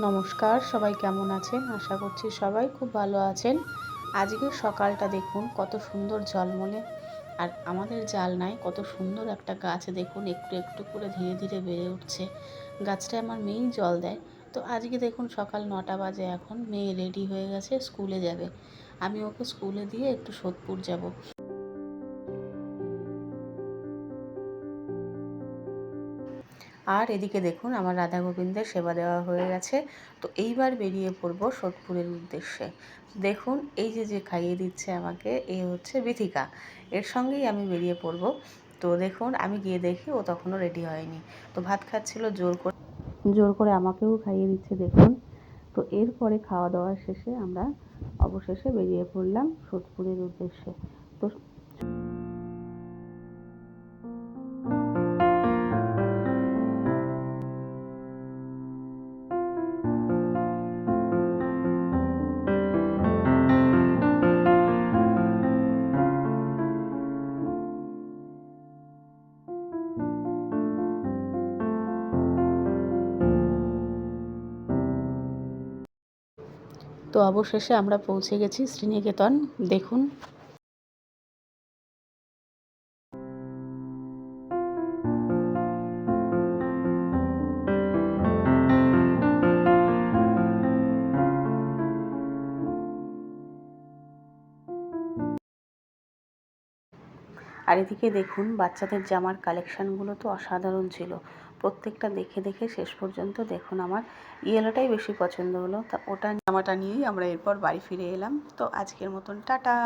নমস্কার, সবাই কেমন আছেন? আশা করছি সবাই খুব ভালো আছেন। আজকের সকালটা দেখুন, কত সুন্দর ঝলমলে। আর আমাদের জালনায় কত সুন্দর একটা গাছ দেখুন, একটু একটু করে ধীরে ধীরে বেড়ে উঠছে। গাছটা আমার মেয়েই জল দেয়। তো আজকে দেখুন, সকাল নটা বাজে এখন, মেয়ে রেডি হয়ে গেছে, স্কুলে যাবে। আমি ওকে স্কুলে দিয়ে একটু সোদপুর যাব। আর এদিকে দেখুন আমার রাধা গোবিন্দের সেবা দেওয়া হয়ে গেছে। তো এইবার বেরিয়ে পড়ব সোদপুরের উদ্দেশ্যে। দেখুন এই যে যে খাইয়ে দিচ্ছে আমাকে, এ হচ্ছে বিথিকা। এর সঙ্গেই আমি বেরিয়ে পড়ব। তো দেখুন আমি গিয়ে দেখি ও তখনও রেডি হয়নি। তো ভাত খাচ্ছিল, জোর করে জোর করে আমাকেও খাইয়ে দিচ্ছে, দেখুন। তো এরপরে খাওয়া দাওয়া শেষে আমরা অবশেষে বেরিয়ে পড়লাম সোদপুরের উদ্দেশ্যে। তো তো অবশেষে আমরা পৌঁছে গেছি শ্রীনিকেতন। দেখুন। আর এদিকে দেখুন, বাচ্চাদের জামার কালেকশানগুলো তো অসাধারণ ছিল। প্রত্যেকটা দেখে দেখে শেষ পর্যন্ত দেখুন আমার ইয়েলোটাই বেশি পছন্দ হলো। তা ওটা জামাটা নিয়েই আমরা এরপর বাড়ি ফিরে এলাম। তো আজকের মতন, টাটা!